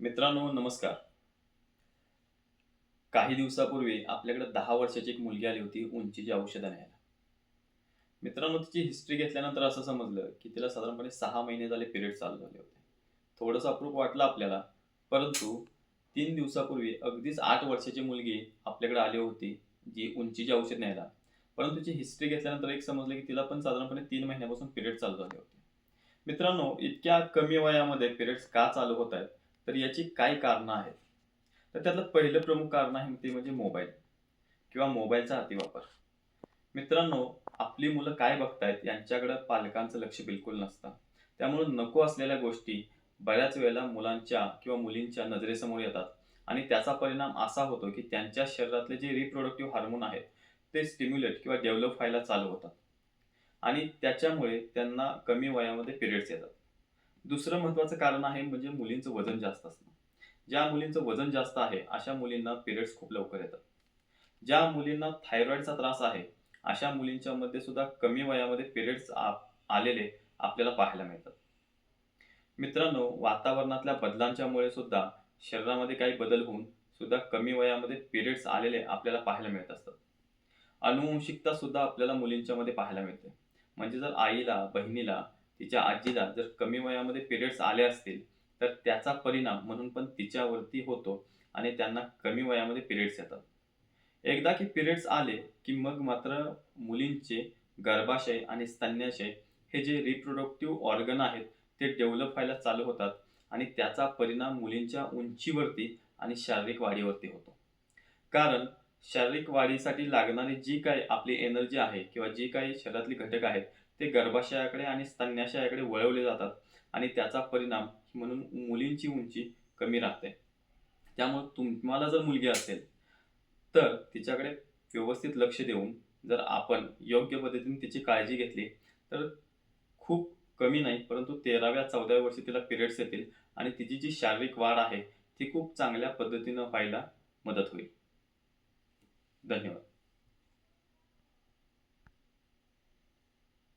मित्रांनो नमस्कार. काही दिवसापूर्वी आपल्याकडे दहा वर्षाची एक मुलगी आली होती उंचीची औषधं न्यायला. मित्रांनो तिची हिस्ट्री घेतल्यानंतर असं समजलं की तिला साधारणपणे सहा महिने झाले पिरियड चालू झाले होते. थोडंसं अप्रूप वाटलं आपल्याला परंतु तीन दिवसापूर्वी अगदीच आठ वर्षाची मुलगी आपल्याकडे आली होती जी उंचीची औषध न्यायला. परंतु तिची हिस्ट्री घेतल्यानंतर एक समजलं की तिला पण साधारणपणे तीन महिन्यापासून पिरियड चालू झाले होते. मित्रांनो इतक्या कमी वयामध्ये पिरियड्स का चालू होत आहेत? तर याची काय कारणं आहेत? तर त्यातलं पहिलं प्रमुख कारण आहे ते म्हणजे मोबाईल किंवा मोबाईलचा अतिवापर. मित्रांनो आपली मुलं काय बघतायत यांच्याकडं पालकांचं लक्ष बिलकुल नसतं. त्यामुळे नको असलेल्या गोष्टी बऱ्याच वेळेला मुलांच्या किंवा मुलींच्या नजरेसमोर येतात आणि त्याचा परिणाम असा होतो की त्यांच्या शरीरातले जे रिप्रोडक्टिव्ह हार्मोन आहेत ते स्टिम्युलेट किंवा डेव्हलप व्हायला चालू होतात. आणि त्याच्यामुळे त्यांना कमी वयामध्ये पिरियड्स येतात. दुसरं महत्त्वाचं कारण आहे म्हणजे मुलींचं वजन जास्त असणं. ज्या मुलींचं वजन जास्त आहे अशा मुलींना पिरियड्स खूप लवकर येतात. ज्या मुलींना थायरॉईडचा त्रास आहे अशा मुलींच्या मध्ये सुद्धा कमी वयामध्ये पिरियड्स आलेले आपल्याला पाहायला मिळतात. मित्रांनो वातावरणातल्या बदलांच्यामुळे सुद्धा शरीरामध्ये काही बदल होऊन सुद्धा कमी वयामध्ये पिरियड्स आलेले आपल्याला पाहायला मिळत असतात. अनुवंशिकता सुद्धा आपल्याला मुलींच्या मध्ये पाहायला मिळते. म्हणजे जर आईला बहिणीला तिच्या आजीला जर कमी वयामध्ये पिरियड्स आले असतील तर त्याचा परिणाम म्हणून पण तिच्यावरती होतो आणि त्यांना कमी वयामध्ये पिरियड्स येतात. एकदा की पिरियड्स आले की मग मात्र मुलींचे गर्भाशय आणि स्तन्याशय हे जे रिप्रोडक्टिव्ह ऑर्गन आहेत ते डेव्हलप व्हायला चालू होतात आणि त्याचा परिणाम मुलींच्या उंचीवरती आणि शारीरिक वाढीवरती होतो. कारण शारीरिक वाढीसाठी लागणारी जी काही आपली एनर्जी आहे किंवा जी काही शरीरातली घटक आहेत ते गर्भाशयाकडे आणि स्तन्याशयाकडे वळवले जातात आणि त्याचा परिणाम म्हणून मुलींची उंची कमी राहते. त्यामुळे तुम्हाला जर मुलगी असेल तर तिच्याकडे व्यवस्थित लक्ष देऊन जर आपण योग्य पद्धतीने तिची काळजी घेतली तर खूप कमी नाही परंतु तेराव्या चौदाव्या वर्षी तिला पिरियड्स येतील आणि तिची जी शारीरिक वाढ आहे ती खूप चांगल्या पद्धतीनं व्हायला मदत होईल. Данила.